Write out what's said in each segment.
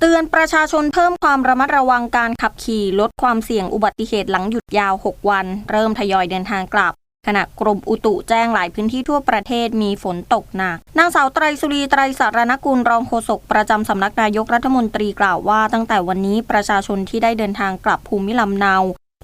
เตือนประชาชนเพิ่มความระมัดระวังการขับขี่ลดความเสี่ยงอุบัติเหตุหลังหยุดยาว 6 วัน เริ่มทยอยเดินทางกลับ ขณะกรมอุตุแจ้งหลายพื้นที่ทั่วประเทศมีฝนตกหนัก นางสาวไตรสุรีไตรสารนกุลรองโฆษกประจำสำนักนายกรัฐมนตรีกล่าวว่า ตั้งแต่วันนี้ประชาชนที่ได้เดินทางกลับภูมิลำเนา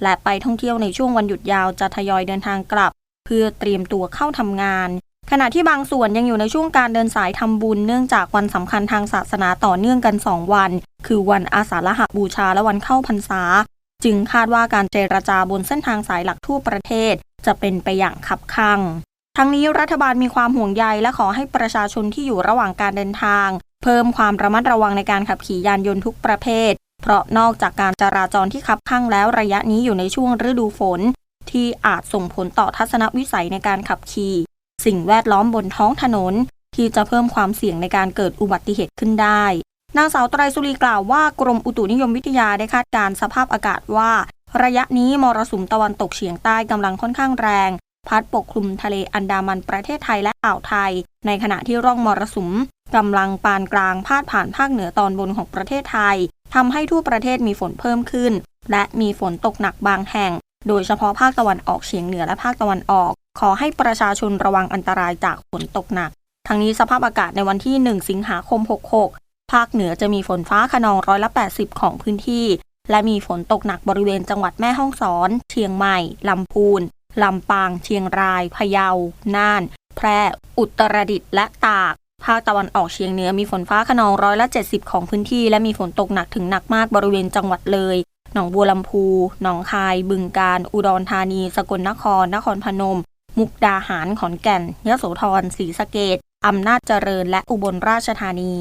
และไปท่องเที่ยวในช่วงวันหยุดยาวจะทยอยเดินทางกลับ เพื่อเตรียมตัวเข้าทำงาน ขณะที่บางส่วนยังอยู่ในช่วงการเดินสายทำบุญเนื่องจากวันสำคัญทางศาสนาต่อเนื่องกัน 2 วัน คือวันอาสาฬหบูชาและวันเข้าพรรษา จึงคาดว่าการเจรจาบนเส้นทางสายหลักทั่วประเทศ จะเป็นไปอย่างคับคั่งทั้งนี้รัฐบาลมีความห่วงใยและขอให้ประชาชนที่อยู่ระหว่างการเดินทาง เพิ่มความระมัดระวังในการขับขี่ยานยนต์ทุกประเภท เพราะนอกจากการจราจรที่คับคั่งแล้วระยะนี้อยู่ในช่วงฤดูฝน ที่อาจส่งผลต่อทัศนวิสัยในการขับขี่ สิ่งแวดล้อมบนท้องถนน ที่จะเพิ่มความเสี่ยงในการเกิดอุบัติเหตุขึ้นได้ นางสาวไตรสุรีกล่าวว่ากรมอุตุนิยมวิทยาได้คาดการณ์สภาพอากาศว่า ระยะนี้มรสุมตะวันตกเฉียงใต้กำลังค่อนข้างแรง พัดปกคลุมทะเลอันดามันประเทศไทยและอ่าวไทย ในขณะที่ร่องมรสุมกำลังปานกลางพาดผ่านภาคเหนือตอนบนของประเทศไทยทำให้ทั่วประเทศมีฝนเพิ่มขึ้น และมีฝนตกหนักบางแห่ง โดยเฉพาะภาคตะวันออกเฉียงเหนือและภาคตะวันออก ขอให้ประชาชนระวังอันตรายจากฝนตกหนัก ทั้งนี้สภาพอากาศในวันที่ 1 สิงหาคม 66 ภาคเหนือจะมีฝนฟ้าขนองร้อยละ 80 ของพื้นที่ และมีฝนตกหนักบริเวณจังหวัดแม่ฮ่องสอน เชียงใหม่ ลำพูน ลำปาง เชียงราย พะเยา น่าน แพร่ อุตรดิตถ์ และตาก ภาคตะวันออกเฉียงเหนือมีฝนฟ้าขนองร้อยละ 70 ของพื้นที่ และมีฝนตกหนักถึงหนักมากบริเวณจังหวัดเลย หนองบัวลำพู หนองคาย บึงกาฬอุดรธานี สกลนคร นครพนม มุกดาหาร ขอนแก่นยโสธร ศรีสะเกดอำนาจเจริญ และอุบลราชธานี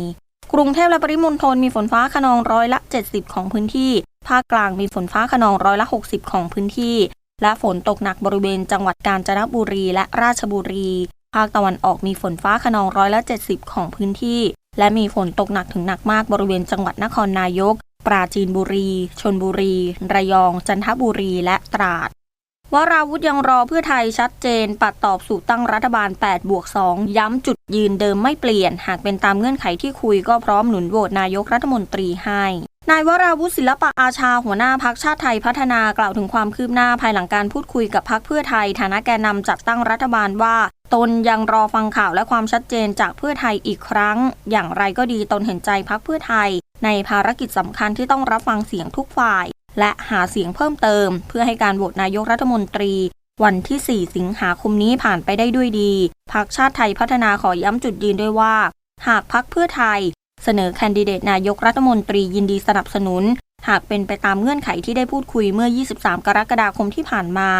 กรุงเทพและปริมณฑลมีฝนฟ้าขนองร้อยละ 70 ของพื้นที่ ภาคกลางมีฝนฟ้าขนองร้อยละ 60 ของพื้นที่ และฝนตกหนักบริเวณจังหวัดกาญจนบุรีและราชบุรี ภาคตะวันออกมีฝนฟ้าขนองร้อยละ 70 ของพื้นที่ และมีฝนตกหนักถึงหนักมากบริเวณจังหวัดนครนายก ปราจีนบุรี ชนบุรี ระยอง จันทบุรีและตราดวราวุธยังรอเพื่อไทยชัดเจน ปัดตอบสู่ตั้งรัฐบาล8บวก2ย้ำจุดยืนเดิมไม่เปลี่ยน หากเป็นตามเงื่อนไขที่คุยก็พร้อมหนุนโหวตนายกรัฐมนตรีให้นายวราวุฒิศิลปะอาชาหัวหน้าพักชาติไทยพัฒนากล่าวถึงความคืบหน้าภายหลังการพูดคุยกับพักเพื่อไทยฐานะแกนนำจัดตั้งรัฐบาลว่า ตนยังรอฟังข่าวและความชัดเจนจากเพื่อไทยอีกครั้ง อย่างไรก็ดีตนเห็นใจพักเพื่อไทย ในภารกิจสำคัญที่ต้องรับฟังเสียงทุกฝ่าย และหาเสียงเพิ่มเติม เพื่อให้การโหวตนายกรัฐมนตรี วันที่ 4 สิงหาคมนี้ผ่านไปได้ด้วยดีพักชาติไทยพัฒนาขอย้ำจุดยืนด้วยว่า หากพักเพื่อไทย เสนอแคนดิเดตนายกรัฐมนตรียินดีสนับสนุน หากเป็นไปตามเงื่อนไขที่ได้พูดคุยเมื่อ 23 กรกฎาคมที่ผ่านมา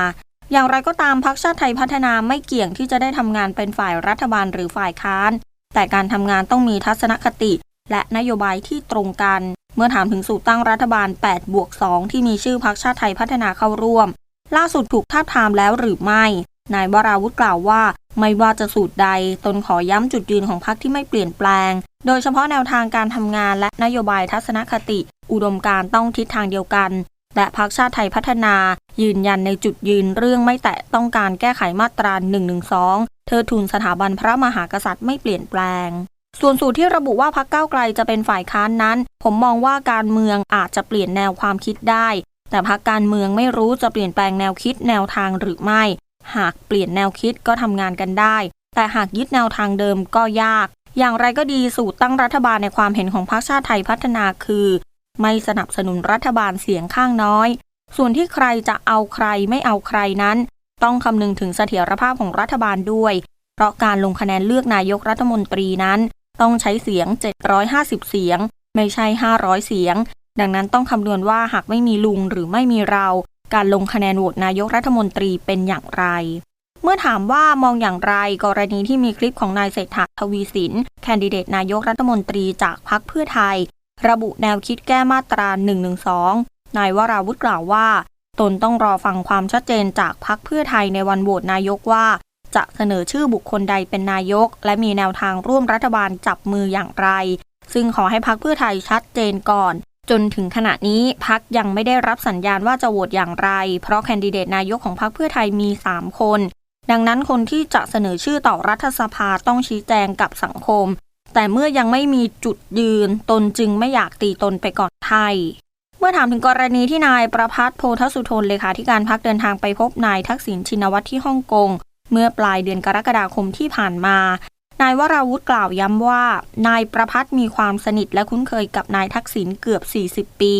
อย่างไรก็ตามพักชาติไทยพัฒนาไม่เกี่ยงที่จะได้ทำงานเป็นฝ่ายรัฐบาลหรือฝ่ายค้าน แต่การทำงานต้องมีทัศนคติ และนโยบายที่ตรงกัน เมื่อถามถึงสูตรตั้งรัฐบาล8บวก2ที่มีชื่อพักชาติไทยพัฒนาเข้าร่วม ล่าสุดถูกทาบทามแล้วหรือไม่ นายวราวุธกล่าวว่า ไม่ว่าจะสูตรใด ตนขอย้ำจุดยืนของพรรคที่ไม่เปลี่ยนแปลง โดยเฉพาะแนวทางการทำงานและนโยบายทัศนคติ อุดมการต้องทิศทางเดียวกันและพรรคชาติไทยพัฒนา ยืนยันในจุดยืนเรื่องไม่แตะต้องการแก้ไขมาตรา112 เธอทุนสถาบันพระมหากษัตริย์ไม่เปลี่ยนแปลง ส่วนสูตรที่ระบุว่าพรรคก้าไกลจะเป็นฝ่ายค้านนั้น ผมมองว่าการเมืองอาจจะเปลี่ยนแนวความคิดได้ แต่พรรคการเมืองไม่รู้จะเปลี่ยนแปลงแนวคิดแนวทางหรือไม่ หากเปลี่ยนแนวคิดก็ทำงานกันได้ แต่หากยึดแนวทางเดิมก็ยาก อย่างไรก็ดีสูตรตั้งรัฐบาลในความเห็นของพรรคชาติไทยพัฒนาคือ ไม่สนับสนุนรัฐบาลเสียงข้างน้อย ส่วนที่ใครจะเอาใครไม่เอาใครนั้น ต้องคำนึงถึงเสถียรภาพของรัฐบาลด้วย เพราะการลงคะแนนเลือกนายกรัฐมนตรีนั้น ต้องใช้เสียง 750 เสียง ไม่ใช่ 500 เสียง ดังนั้นต้องคำนวณว่าหากไม่มีลุงหรือไม่มีเรา การลงคะแนนโหวตนายกรัฐมนตรีเป็นอย่างไร เมื่อถามว่ามองอย่างไรกรณีที่มีคลิปของนายเศรษฐาทวีสิน แคนดิเดตนายกรัฐมนตรีจากพรรคเพื่อไทย ระบุแนวคิดแก้มาตรา112 นายวราวุธกล่าวว่า ตนต้องรอฟังความชัดเจนจากพรรคเพื่อไทยในวันโหวตนายกว่า จะเสนอชื่อบุคคลใดเป็นนายก และมีแนวทางร่วมรัฐบาลจับมืออย่างไร ซึ่งขอให้พรรคเพื่อไทยชัดเจนก่อน จนถึงขณะนี้พักยังไม่ได้รับสัญญาณว่าจะโหวตอย่างไร เพราะแคนดิเดตนายกของพรรคเพื่อไทยมี 3 คน ดังนั้นคนที่จะเสนอชื่อต่อรัฐสภาต้องชี้แจงกับสังคม แต่เมื่อยังไม่มีจุดยืนตนจึงไม่อยากตีตนไปก่อนไทยเมื่อถามถึงกรณีที่นายประพัฒน์โพธสุทนเลขาธิการพักเดินทางไปพบนายทักษิณชินวัตรที่ฮ่องกง เมื่อปลายเดือนกรกฎาคมที่ผ่านมา นายวราวุธกล่าวย้ำว่า นายประพัฒน์มีความสนิทและคุ้นเคยกับนายทักษิณเกือบ 40 ปี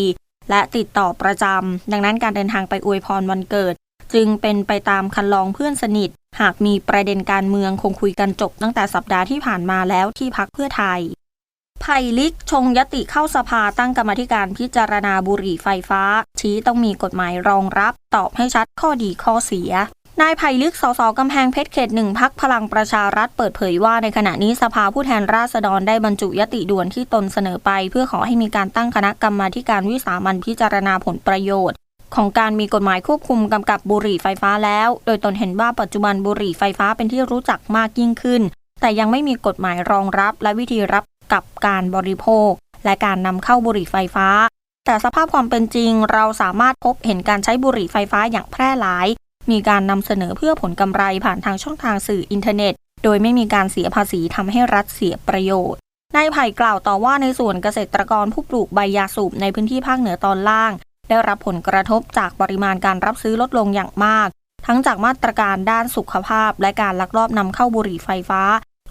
และติดต่อประจำดังนั้นการเดินทางไปอวยพรวันเกิด จึงเป็นไปตามคันลองเพื่อนสนิท หากมีประเด็นการเมืองคงคุยกันจบตั้งแต่สัปดาห์ที่ผ่านมาแล้วที่พักเพื่อไทยไผ่ลิกชงยติเข้าสภาตั้งกรรมธิการพิจารณาบุหรี่ไฟฟ้า ชี้ต้องมีกฎหมายรองรับ ตอบให้ชัดข้อดีข้อเสีย นายไผ่ลิกสสกำแพงเพชรเขตหนึ่งพักพลังประชารัฐเปิดเผยว่าในขณะนี้สภาผู้แทนราษฎรได้บรรจุยติด่วนที่ตนเสนอไป เพื่อขอให้มีการตั้งคณะกรรมาการวิสามันพิจารณาผลประโยชน์ ของการมีกฎหมายควบคุมกำกับบุหรี่ไฟฟ้าแล้ว โดยตนเห็นว่าปัจจุบันบุหรี่ไฟฟ้าเป็นที่รู้จักมากยิ่งขึ้น แต่ยังไม่มีกฎหมายรองรับและวิธีรับกับการบริโภค และการนำเข้าบุหรี่ไฟฟ้า แต่สภาพความเป็นจริง เราสามารถพบเห็นการใช้บุหรี่ไฟฟ้าอย่างแพร่หลาย มีการนำเสนอเพื่อผลกำไรผ่านทางช่องทางสื่ออินเทอร์เน็ต โดยไม่มีการเสียภาษีทำให้รัฐเสียประโยชน์นายไผ่กล่าวต่อว่าในส่วนเกษตรกรผู้ปลูกใบยาสูบในพื้นที่ภาคเหนือตอนล่าง ได้รับผลกระทบจากปริมาณการรับซื้อลดลงอย่างมาก ทั้งจากมาตรการด้านสุขภาพ และการลักลอบนำเข้าบุหรี่ไฟฟ้า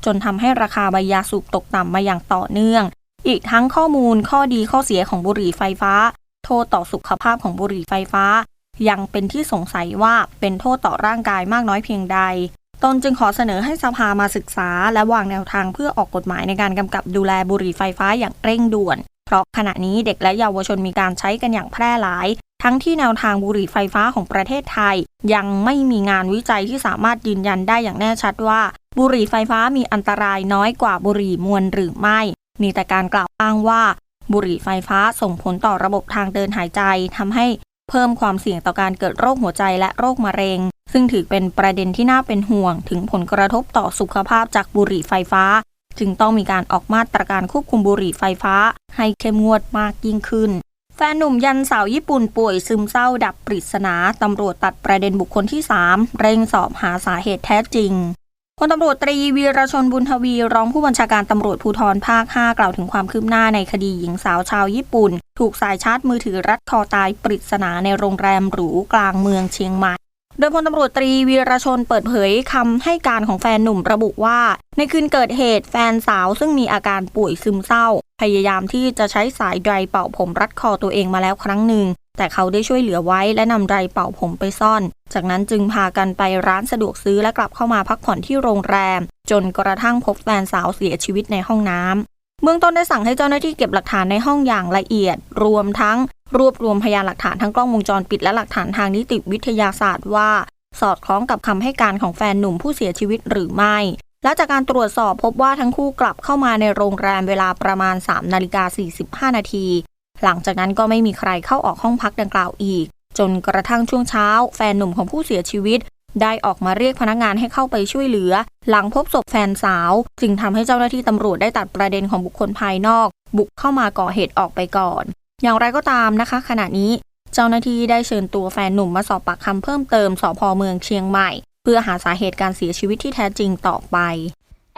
จนทำให้ราคาใบยาสูบตกต่ำมาอย่างต่อเนื่อง อีกทั้งข้อมูลข้อดีข้อเสียของบุหรี่ไฟฟ้า โทษต่อสุขภาพของบุหรี่ไฟฟ้า ยังเป็นที่สงสัยว่าเป็นโทษต่อร่างกายมากน้อยเพียงใด ตนจึงขอเสนอให้สภามาศึกษา และวางแนวทางเพื่อออกกฎหมายในการกำกับดูแลบุหรี่ไฟฟ้าอย่างเร่งด่วน เพราะขณะนี้เด็กและเยาวชนมีการใช้กันอย่างแพร่หลาย ทั้งที่แนวทางบุหรี่ไฟฟ้าของประเทศไทย ยังไม่มีงานวิจัยที่สามารถยืนยันได้อย่างแน่ชัดว่า บุหรี่ไฟฟ้ามีอันตรายน้อยกว่าบุหรี่มวลหรือไม่ มีแต่การกล่าวอ้างว่าบุหรี่ไฟฟ้าส่งผลต่อระบบทางเดินหายใจทำให้ เพิ่มความเสี่ยงต่อการเกิดโรคหัวใจและโรคมะเร็ง ซึ่งถือเป็นประเด็นที่น่าเป็นห่วง ถึงผลกระทบต่อสุขภาพจากบุหรี่ไฟฟ้า จึงต้องมีการออกมาตรการควบคุมบุหรี่ไฟฟ้า ให้เข้มงวดมากยิ่งขึ้น แฟนหนุ่มยันสาวญี่ปุ่นป่วยซึมเศร้าดับปริศนาตำรวจตัดประเด็นบุคคลที่ 3 เร่งสอบหาสาเหตุแท้จริง พลตำรวจตรีวีรชนบุญทวี รองผู้บัญชาการตำรวจภูธรภาค 5 กล่าวถึงความคืบหน้าในคดีหญิงสาวชาวญี่ปุ่น ถูกสายชาร์จมือถือรัดคอตายปริศนาในโรงแรมหรูกลางเมืองเชียงใหม่ โดยพลตำรวจตรีวีรชนเปิดเผยคำให้การของแฟนหนุ่มระบุว่า ในคืนเกิดเหตุแฟนสาวซึ่งมีอาการป่วยซึมเศร้า พยายามที่จะใช้สายไดเป่าผมรัดคอตัวเองมาแล้วครั้งหนึ่ง แต่เขาได้ช่วยเหลือไว้และนำไรเป่าผมไปซ่อน จากนั้นจึงพากันไปร้านสะดวกซื้อและกลับเข้ามาพักผ่อนที่โรงแรม จนกระทั่งพบแฟนสาวเสียชีวิตในห้องน้ำเบื้องต้นได้สั่งให้เจ้าหน้าที่เก็บหลักฐานในห้องอย่างละเอียด รวมทั้งรวบรวมพยานหลักฐานทั้งกล้องวงจรปิดและหลักฐานทางนิติวิทยาศาสตร์ว่า สอดคล้องกับคำให้การของแฟนหนุ่มผู้เสียชีวิตหรือไม่ และจากการตรวจสอบพบว่าทั้งคู่กลับเข้ามาในโรงแรมเวลาประมาณ 3 นาฬิกา45 นาที หลังจากนั้นก็ไม่มีใครเข้าออกห้องพักดังกล่าวอีก จนกระทั่งช่วงเช้า แฟนหนุ่มของผู้เสียชีวิต ได้ออกมาเรียกพนักงานให้เข้าไปช่วยเหลือ หลังพบศพแฟนสาว จึงทำให้เจ้าหน้าที่ตำรวจได้ตัดประเด็นของบุคคลภายนอก บุกเข้ามาก่อเหตุออกไปก่อน อย่างไรก็ตามนะคะ ขณะนี้เจ้าหน้าที่ได้เชิญตัวแฟนหนุ่มมาสอบปากคำเพิ่มเติมสพเมืองเชียงใหม่ เพื่อหาสาเหตุการเสียชีวิตที่แท้จริงต่อไป